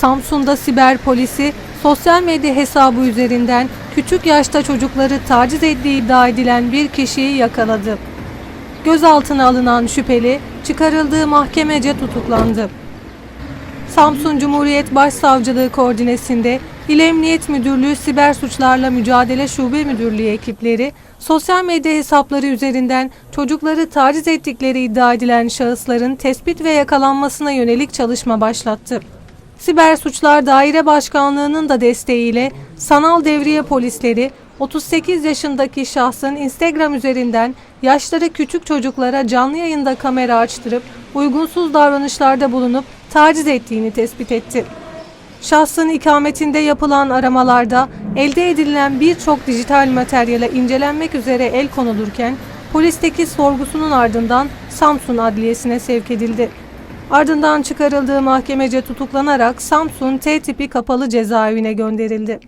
Samsun'da siber polisi sosyal medya hesabı üzerinden küçük yaşta çocukları taciz ettiği iddia edilen bir kişiyi yakaladı. Gözaltına alınan şüpheli çıkarıldığı mahkemece tutuklandı. Samsun Cumhuriyet Başsavcılığı koordinesinde İl Emniyet Müdürlüğü Siber Suçlarla Mücadele Şube Müdürlüğü ekipleri sosyal medya hesapları üzerinden çocukları taciz ettikleri iddia edilen şahısların tespit ve yakalanmasına yönelik çalışma başlattı. Siber Suçlar Daire Başkanlığı'nın da desteğiyle sanal devriye polisleri 38 yaşındaki şahsın Instagram üzerinden yaşları küçük çocuklara canlı yayında kamera açtırıp uygunsuz davranışlarda bulunup taciz ettiğini tespit etti. Şahsın ikametinde yapılan aramalarda elde edilen birçok dijital materyale incelenmek üzere el konulurken polisteki sorgusunun ardından Samsun Adliyesi'ne sevk edildi. Ardından çıkarıldığı mahkemece tutuklanarak Samsun T tipi kapalı cezaevine gönderildi.